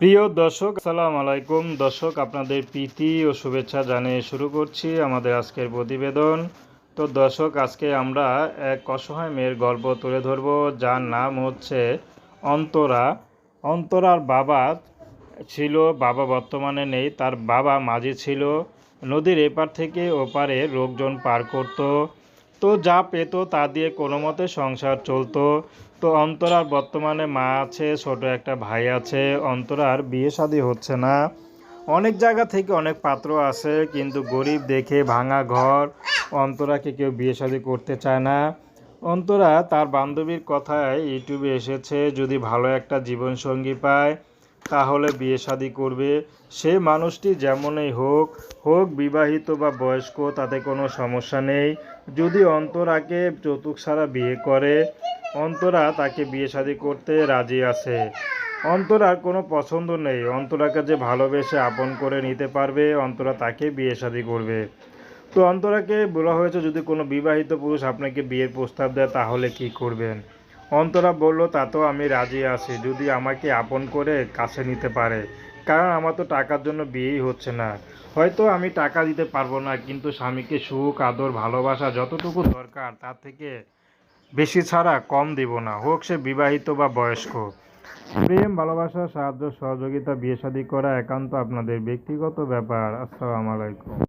প্রিয় দর্শক, আসসালামু আলাইকুম। দর্শক, আপনাদের প্রীতি ও শুভেচ্ছা জানিয়ে শুরু করছি আমাদের আজকের প্রতিবেদন। তো দর্শক, আজকে আমরা এক অসহায় মেয়ের গল্প তুলে ধরব। যার নাম হচ্ছে অন্তরা। অন্তরার বাবা ছিল, বাবা বর্তমানে নেই, তার বাবা মাঝি ছিল। নদীর এপার থেকে ওপারে লোকজন পার করতো। তো যা পেতো তা দিয়ে কোনো মতে সংসার চলতো। তো অন্তরার বর্তমানে মা আছে, ছোট একটা ভাই আছে, অন্তরার বিয়ে শাদী হচ্ছে না। অনেক জায়গা থেকে অনেক পাত্র আছে, কিন্তু গরিব দেখে ভাঙা ঘর, অন্তরাকে কেউ বিয়ে শাদী করতে চায় না। অন্তরা তার বান্ধবীর কথায় ইউটিউবে এসেছে, যদি ভালো একটা জীবনসঙ্গী পায় তাহলে বিয়ে শাদী করবে। সে মানুষটি যেমনই হোক হোক বিবাহিত বা বয়স্ক, তাতে কোনো সমস্যা নেই। যদি অন্তরাকে যৌতুক ছাড়া বিয়ে করে, অন্তরা তাকে বিয়ে শাদী করতে রাজি আছে। অন্তরার কোনো পছন্দ নেই। অন্তরাকে যে ভালোবেসে আপন করে নিতে পারবে, অন্তরা তাকে বিয়ে শাদী করবে। তো অন্তরাকে বলা হয়েছে, যদি কোনো বিবাহিত পুরুষ আপনাকে বিয়ের প্রস্তাব দেয়, তাহলে কি করবেন? অন্তরা বলল তাতেও আমি রাজি আছি। যদি আমাকে আপন করে কাছে নিতে পারে, কারণ আমার তো টাকার জন্য বিয়েই হচ্ছে না। হয়তো আমি টাকা দিতে পারব না, কিন্তু স্বামীকে সুখ, আদর, ভালোবাসা যতটুকু দরকার, তার থেকে বেশি ছাড়া কম দিব না। হোক, সে বিবাহিত বা বয়স্ক। প্রেম, ভালোবাসা, সাহায্য, সহযোগিতা, বিয়ে শাদী করা একান্ত আপনাদের ব্যক্তিগত ব্যাপার। আসসালামু আলাইকুম।